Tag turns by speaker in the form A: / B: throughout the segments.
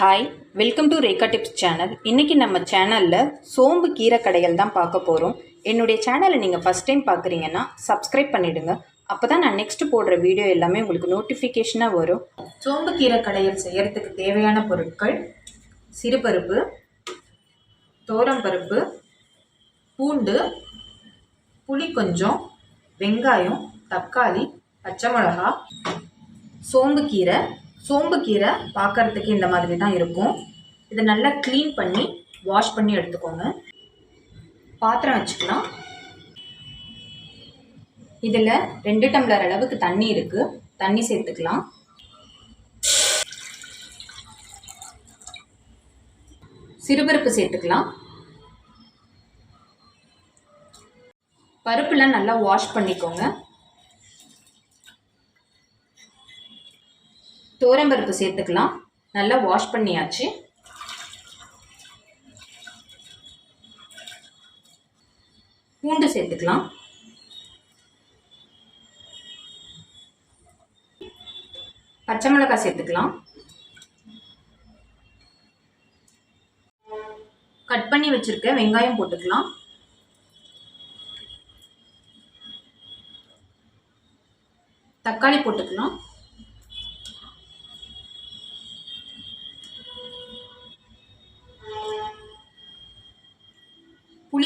A: Hi welcome to Rekha tips channel இன்றைக்கி நம்ம சேனலில் சோம்பு கீரை கடைகள் தான் பார்க்க போகிறோம் என்னுடைய சேனலை நீங்கள் ஃபஸ்ட் டைம் பார்க்குறீங்கன்னா சப்ஸ்கிரைப் பண்ணிவிடுங்க அப்போ தான் நான் நெக்ஸ்ட் போடுற வீடியோ எல்லாமே உங்களுக்கு நோட்டிஃபிகேஷனாக வரும். சோம்பு கீரை கடைகள் செய்கிறதுக்கு தேவையான பொருட்கள் சிறுபருப்பு தோரம்பருப்பு பூண்டு புளி கொஞ்சம் வெங்காயம் தக்காளி பச்சை மிளகா சோம்பு கீரை சோம்பு கீரை பார்க்குறதுக்கு இந்த மாதிரி தான் இருக்கும். இதை நல்லா க்ளீன் பண்ணி வாஷ் பண்ணி எடுத்துக்கோங்க. பாத்திரம் வச்சுக்கலாம். இதில் ரெண்டு டம்ளர் அளவுக்கு தண்ணி இருக்குது தண்ணி சேர்த்துக்கலாம். சிறுபருப்பு சேர்த்துக்கலாம். பருப்புலாம் நல்லா வாஷ் பண்ணிக்கோங்க. தோரம்பருப்பு சேர்த்துக்கலாம். நல்லா வாஷ் பண்ணியாச்சு. பூண்டு சேர்த்துக்கலாம். பச்சை மிளகாய் சேர்த்துக்கலாம். கட் பண்ணி வச்சுருக்க வெங்காயம் போட்டுக்கலாம். தக்காளி போட்டுக்கலாம்.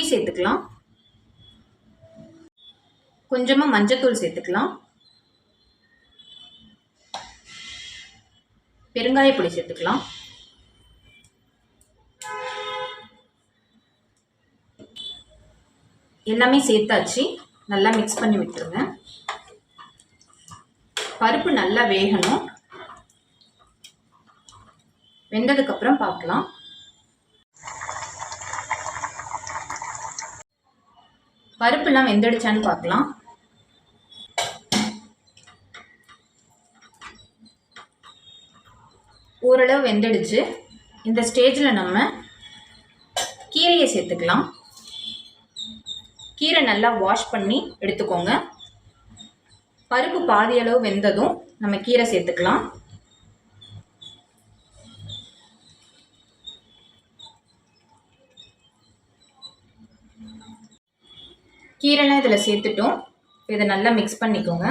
A: புளி சேர்த்துக்கலாம். கொஞ்சமாக மஞ்சத்தூள் சேர்த்துக்கலாம். பெருங்காய பொடி சேர்த்துக்கலாம். எல்லாமே சேர்த்தாச்சு. நல்லா மிக்ஸ் பண்ணி விட்டுருங்க. பருப்பு நல்லா வேகணும். வெந்ததுக்கப்புறம் பார்க்கலாம். பருப்புலாம் வெந்தடிச்சான்னு பார்க்கலாம். ஓரளவு வெந்தடிச்சு. இந்த ஸ்டேஜில் நம்ம கீரையை சேர்த்துக்கலாம். கீரை நல்லா வாஷ் பண்ணி எடுத்துக்கோங்க. பருப்பு பாதி அளவு வெந்ததும் நம்ம கீரை சேர்த்துக்கலாம். கீரைலாம் இதில் சேர்த்துட்டோம். இதை நல்லா மிக்ஸ் பண்ணிக்கோங்க.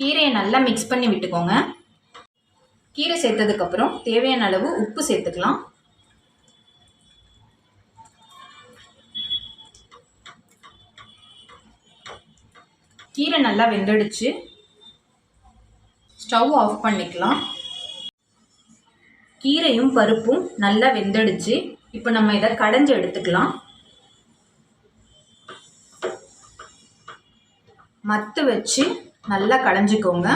A: கீரையை நல்லா மிக்ஸ் பண்ணி விட்டுக்கோங்க. கீரை சேர்த்ததுக்கப்புறம் தேவையான அளவு உப்பு சேர்த்துக்கலாம். கீரை நல்லா வெந்தடிச்சு. ஸ்டவ் ஆஃப் பண்ணிக்கலாம். கீரையும் பருப்பும் நல்லா வெந்தடிச்சு. இப்போ நம்ம இதை கடைஞ்சி எடுத்துக்கலாம். மத்து வச்சு நல்லா கடைஞ்சிக்கோங்க.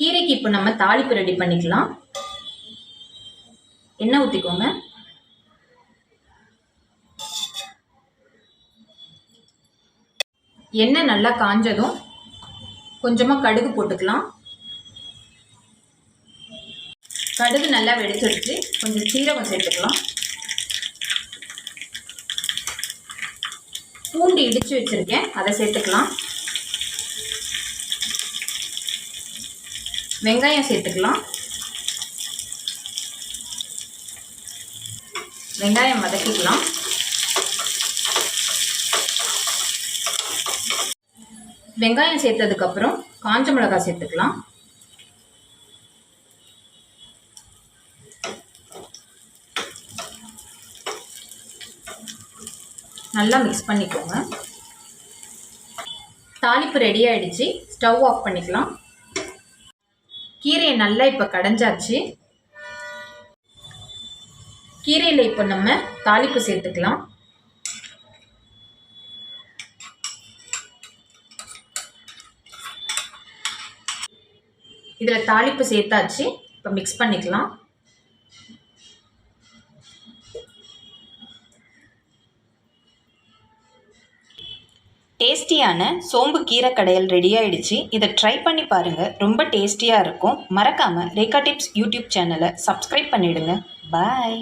A: கீரைக்கு இப்போ நம்ம தாளிப்பு ரெடி பண்ணிக்கலாம். எண்ணெய் ஊற்றிக்கோங்க எண்ணெய் நல்லா காஞ்சதும் கொஞ்சமாக கடுகு போட்டுக்கலாம். கடுகு நல்லா வெடிச்சிருச்சு. கொஞ்சம் சீரகம் சேர்த்துக்கலாம். பூண்டு இடித்து வச்சுருக்கேன். அதை சேர்த்துக்கலாம். வெங்காயம் சேர்த்துக்கலாம். வெங்காயம் வதக்கிக்கலாம். வெங்காயம் சேர்த்ததுக்கப்புறம் காஞ்ச மிளகாய் சேர்த்துக்கலாம். நல்லா மிக்ஸ் பண்ணிக்கோங்க. தாளிப்பு ரெடி ஆகிடுச்சு ஸ்டவ் ஆஃப் பண்ணிக்கலாம். கீரையை நல்லா இப்போ கடைஞ்சாச்சு. கீரையில் இப்போ நம்ம தாளிப்பு சேர்த்துக்கலாம். இதில் தாளிப்பு சேர்த்தாச்சு. இப்போ மிக்ஸ் பண்ணிக்கலாம். டேஸ்டியான சோம்பு கீரை கடையல் ரெடி ஆயிடுச்சு. இதை ட்ரை பண்ணி பாருங்கள் ரொம்ப டேஸ்டியாக இருக்கும். மறக்காமல் ரேகா டிப்ஸ் யூடியூப் சேனலை சப்ஸ்கிரைப் பண்ணிவிடுங்க பாய்